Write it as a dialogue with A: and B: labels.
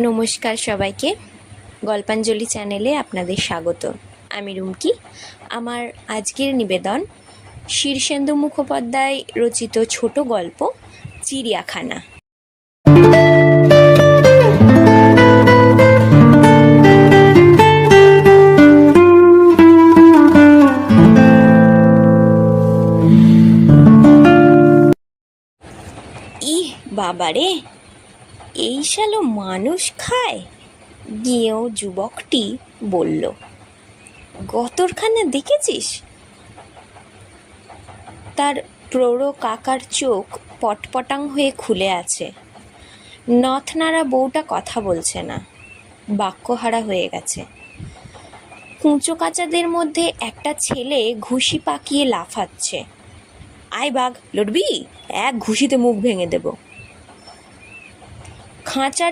A: নমস্কার সবাইকে। গল্পাঞ্জলি চ্যানেলে আপনাদের স্বাগত। আমি রুমকি। আমার আজকের নিবেদন, শীর্ষেন্দু মুখোপাধ্যায় রচিত ছোট গল্প, চিড়িয়াখানা। বাবারে! এই শালো মানুষ খায়? গিয়েও যুবকটি বলল, গতরখানা দেখেছিস? তার প্রৌঢ় কাকার চোখ পটপটাং হয়ে খুলে আছে। নথনারা বউটা কথা বলছে না, বাক্যহারা হয়ে গেছে। কুঁচো কাচাদের মধ্যে একটা ছেলে ঘুষি পাকিয়ে লাফাচ্ছে। আয় বাঘ, লড়বি? এক ঘুষিতে মুখ ভেঙে দেব। খাঁচার